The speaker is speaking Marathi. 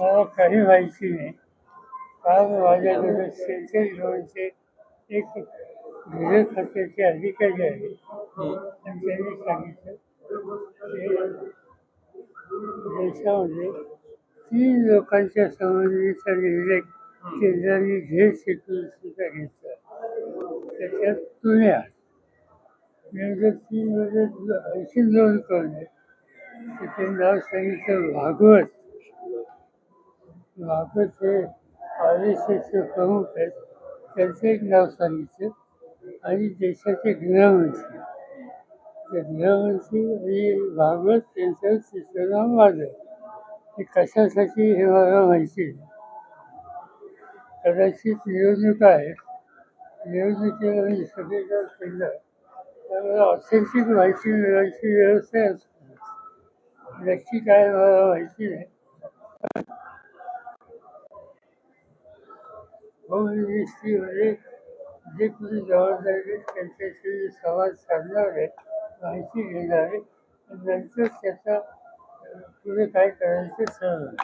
मला काही माहिती नाही. काल माझ्याकडे सेंट्रल लोनचे एक गृह खात्याचे अधिकारी आहे. आणि त्यांनी सांगितलं की देशामध्ये तीन लोकांच्या संबंधीचा निर्णय केंद्राने झेड सिक्युरिटीचा घेतला. त्याच्यात तुम्ही म्हणजे आहात तीनमध्ये आणखी दोन कोण आहे त्याचे नाव सांगितलं भागवत. भागवत हे आर एस एसचे प्रमुख आहेत त्यांचं एक नाव सांगितलं आणि देशाचे गृहमंत्री। ते गृहमंत्री आणि भागवत त्यांचं तिसरं नाव माझं ते कशासाठी हे मला माहिती कदाचित निवडणुका आहेत निवडणुकीला मी सगळीकडे फिरलं त्यामुळे ऑथेंटिक माहिती मिळायची व्यवस्था असते नक्की काय मला माहिती नाही होम मिनिस्ट्रीमध्ये जे कोणी जबाबदारी त्यांच्याशी संवाद साधणार आहे माहिती घेणार आहे नंतर त्याचा पुढे काय करायचं ठरवणार